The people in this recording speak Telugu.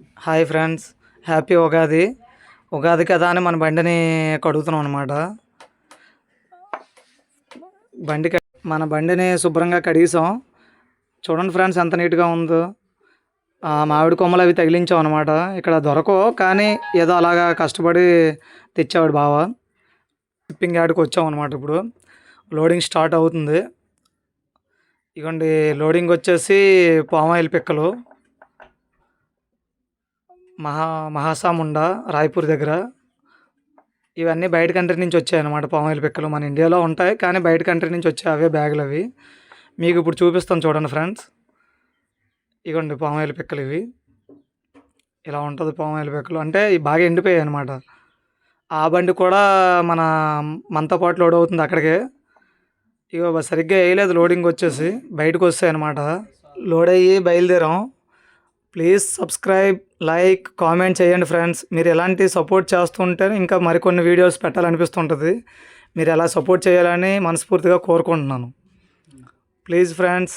Hi friends happy Ugadi. Ugadi కదా అని మన బండిని కడుగుతున్నాం అనమాట బండి క- మన బండిని శుభ్రంగా కడిగేసాం చూడండి ఫ్రెండ్స్ ఎంత నీట్గా ఉందో. మామిడి కొమ్మలు అవి తగిలించాం అనమాట ఇక్కడ దొరకవు కానీ ఏదో అలాగా కష్టపడి తెచ్చావాడు బావ. షిప్పింగ్ యార్డ్కి వచ్చాం అనమాట ఇప్పుడు. లోడింగ్ స్టార్ట్ అవుతుంది. ఇగోండి లోడింగ్ వచ్చేసి పామాయిల్ పిక్కలు. మహా మహాసాముండ రాయపూర్ దగ్గర. ఇవన్నీ బయట కంట్రీ నుంచి వచ్చాయి అనమాట పామాయిల్ పిక్కలు. మన ఇండియాలో ఉంటాయి కానీ బయట కంట్రీ నుంచి వచ్చాయి అవే బ్యాగులు అవి. మీకు ఇప్పుడు చూపిస్తాను చూడండి ఫ్రెండ్స్. ఇగోండి పామాయిల్ పిక్కలు ఇవి. ఇలా ఉంటుంది పామాయిల్ పిక్కలు. అంటే బాగా ఎండిపోయాయి అనమాట ఆ బండి కూడా మన మనతో పాటు లోడ్ అవుతుంది అక్కడికే. ఇగో సరిగ్గా వేయలేదు లోడింగ్ వచ్చేసి బయటకు వస్తాయి అనమాట లోడ్ అయ్యి బయలుదేరాం. ప్లీజ్ సబ్స్క్రైబ్ లైక్ కామెంట్ చేయండి ఫ్రెండ్స్. మీరు ఎలాంటి సపోర్ట్ చేస్తుంటే ఇంకా మరికొన్ని వీడియోస్ పెట్టాలనిపిస్తుంటుంది. మీరు ఎలా సపోర్ట్ చేయాలని మనస్ఫూర్తిగా కోరుకుంటున్నాను. Please friends.